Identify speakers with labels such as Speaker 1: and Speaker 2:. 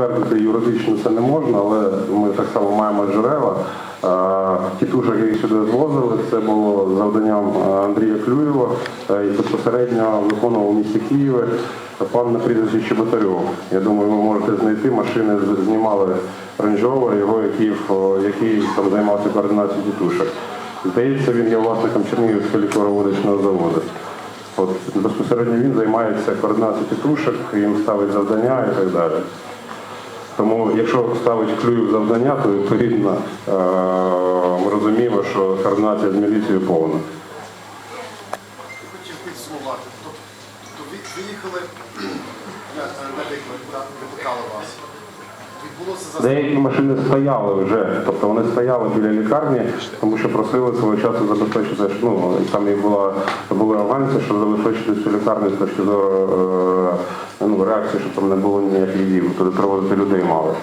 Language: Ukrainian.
Speaker 1: Підтвердити юридично це не можна, але ми так само маємо джерела. Е, Тітушок, які сюди звозили, це було завданням е, Андрія Клюєва е, і безпосередньо виконував у місті Києві пан на прізвище Чеботарьов. Я думаю, ви можете знайти машини, знімали Rover, його, який, який там займався координацією тітушок. Здається, він є власником Чернігівського лікороводичного заводу. От безпосередньо він займається координацією тітушок, їм ставить завдання і так далі. Тому якщо ставить клюїв завдання, то відповідно е, ми розуміємо, що координація з міліцією повна.
Speaker 2: Хотів підсумувати. Тобто ви виїхали на викликали вас.
Speaker 1: Деякі машини стояли вже, тобто вони стояли біля лікарні, тому що просили свого часу забезпечити, ну, там і була, були аванси, щоб забезпечити цю лікарню з точки зору е, реакції, щоб там не було ніяких дій, туди проводити людей
Speaker 2: мали